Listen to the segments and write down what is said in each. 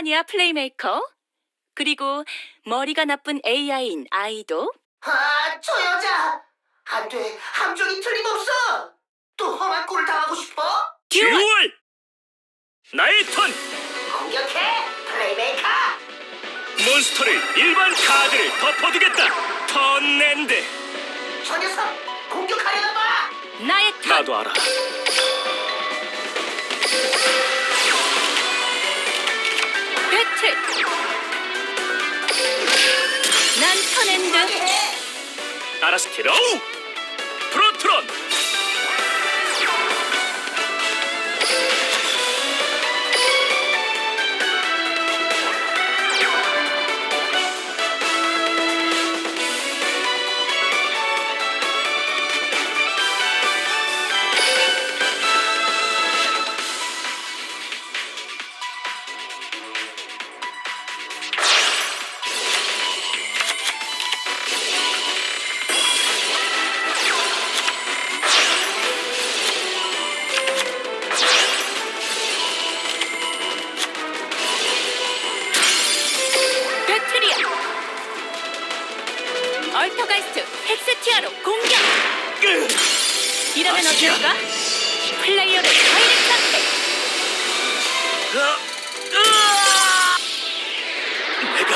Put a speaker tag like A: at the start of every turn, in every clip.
A: 오랜만이야, 플레이메이커. 그리고 머리가 나쁜 AI인 아이도.
B: 아, 저 여자! 안 돼, 함정이 틀림없어! 또 험한 꼴을 당하고 싶어?
C: 듀얼! 나의 턴!
B: 공격해, 플레이메이커!
C: 몬스터를 일반 카드를 덮어두겠다! 턴랜드!
B: 저 녀석, 공격하려나 봐!
A: 나의 턴.
C: 나도 알아.
A: 배틀. 난 턴엔드.
B: 해!
C: 아라스티로
A: 이러면. 어떨까? 플레이어를 다이렉트 한테
C: 아, 으아! 내가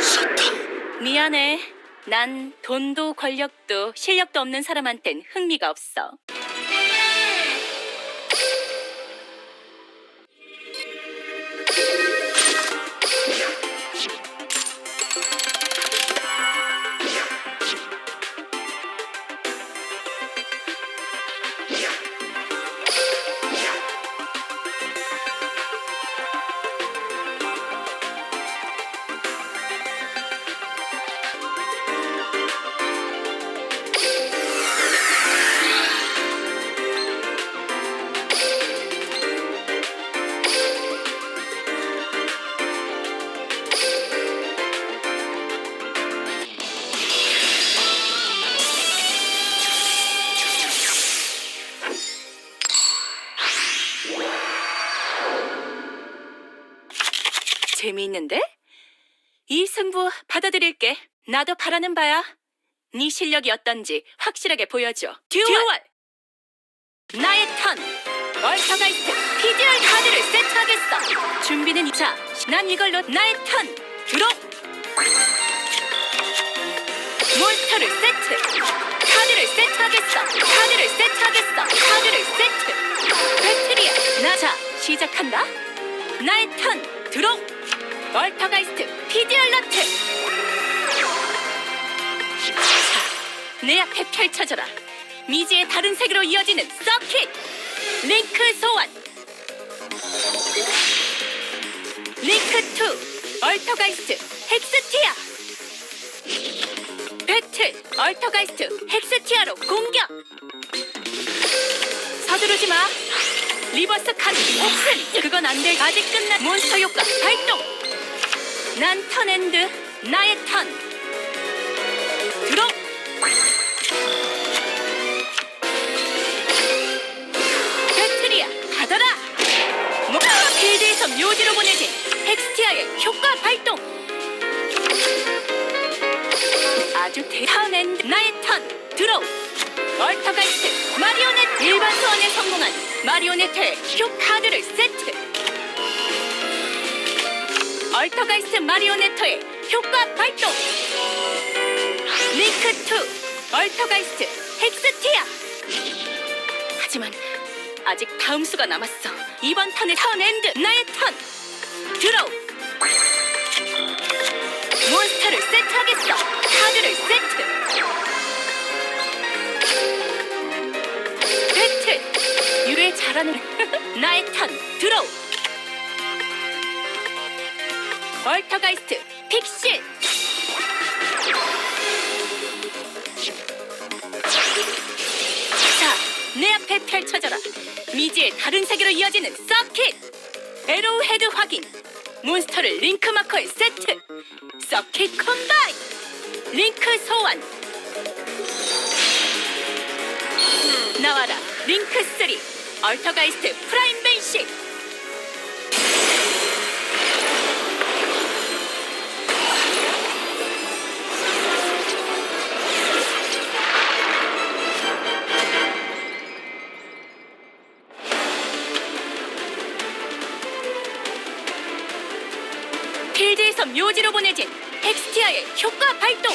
C: 졌다.
A: 미안해. 난 돈도 권력도 실력도 없는 사람한텐 흥미가 없어. 재미있는데? 이 승부 받아들일게. 나도 바라는 바야. 네 실력이 어떤지 확실하게 보여줘. 듀얼! 나의 턴! 얼터가이스트 피디얼 카드를 세트하겠어! 준비는 이자. 난 이걸로 나의 턴! 드롭! 몬스터를 세트! 카드를 세트하겠어! 카드를 세트하겠어! 카드를 세트! 배트리야! 나자 시작한다! 나의 턴! 드롭! 얼터가이스트 피디얼 너트! 자, 내 앞에 펼쳐져라! 미지의 다른 세계로 이어지는 서킷! 링크 소환! 링크 2! 얼터가이스트 헥스티아! 배틀! 얼터가이스트 헥스티아로 공격! 서두르지 마! 리버스 카드 옥슨! 그건 안 돼! 아직 끝난 몬스터 효과 발동! 난 턴엔드 나의 턴! 드롭! 배트리야 가더라! 목표 필드에서 묘지로 보내진 헥스티아의 효과 발동! 아주 대단한 나의 턴 드로우 얼터가이스트 마리오넷 일반 소환에 성공한 마리오네트의 효 카드를 세트 얼터가이스트 마리오네터의 효과 발동! 링크 2 얼터가이스트 헥스티아! 하지만 아직 다음 수가 남았어. 이번 턴의 턴 엔드 나의 턴! 드로우! 몬스터를 세트하겠어. 카드를 세트! 배틀! 유래 잘하는 나의 턴 드로우 얼터가이스트 픽실 자, 내 앞에 펼쳐져라. 미지의 다른 세계로 이어지는 서킷. 에로우 헤드 확인. 몬스터를 링크 마커에 세트. 서킷 컴바인 링크 소환. 나와라 링크 3 얼터가이스트 프라임 벤시 묘지로 보내진 엑스티아의 효과 발동.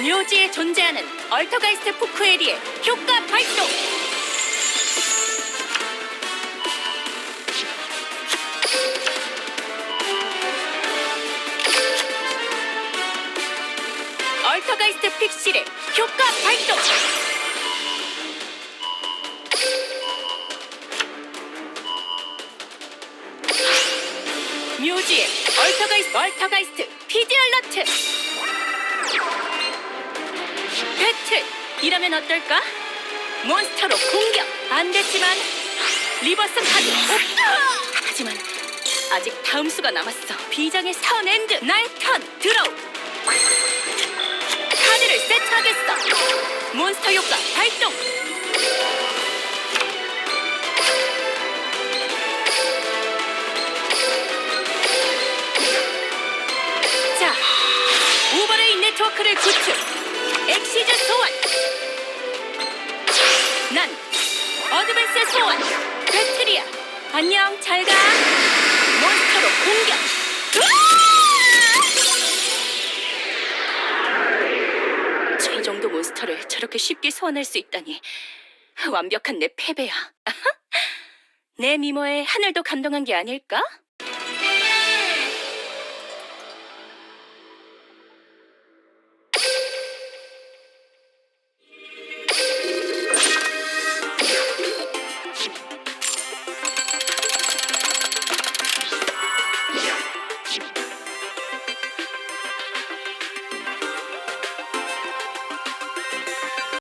A: 묘지에 존재하는 얼터가이스트 포크에리의 효과 발동. 얼터가이스트 픽실의 효과 발동. 묘지의 얼터가이스트 얼터가이스트 피디얼러트. 배틀 이러면 어떨까? 몬스터로 공격! 안 됐지만 리버스 카드 옵! 하지만 아직 다음 수가 남았어. 비장의 턴 엔드! 나의 턴 드로우! 카드를 세트하겠어! 몬스터 효과 발동 네트워크를 구축. 엑시즈 소환. 난 어드밴스 소환. 배트리아 안녕 잘 가. 몬스터로 공격. 으아! 저 정도 몬스터를 저렇게 쉽게 소환할 수 있다니. 완벽한 내 패배야. 내 미모에 하늘도 감동한 게 아닐까?